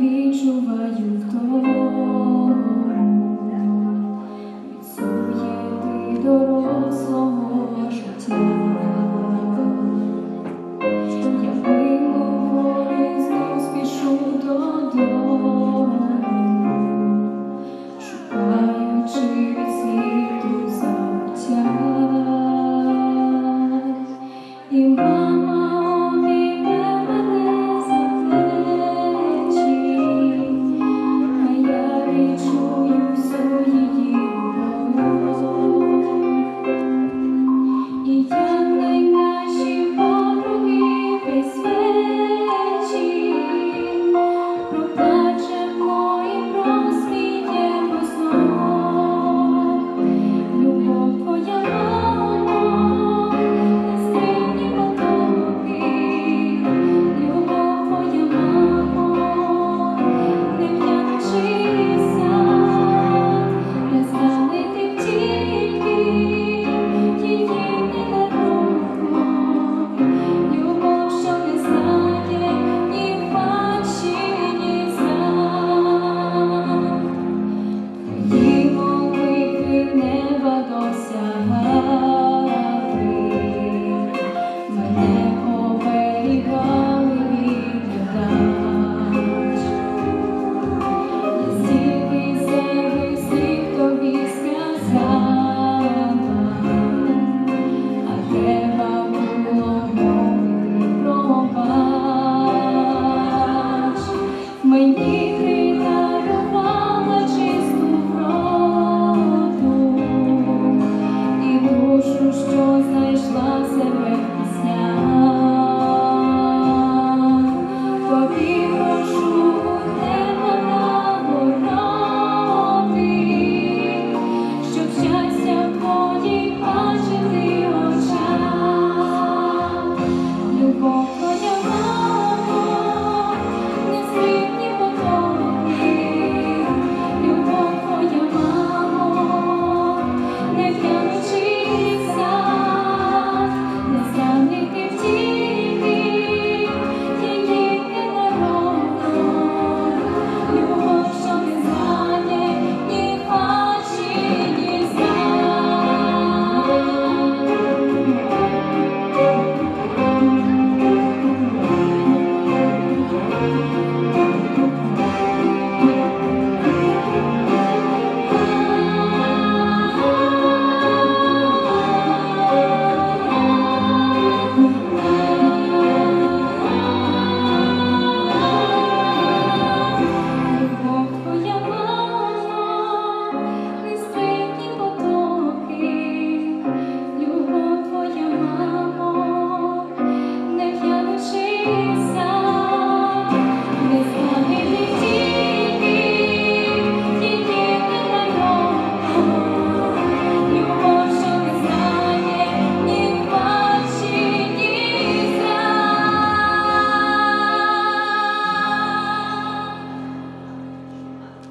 відчуваю втому. Від суєти дорослого peace.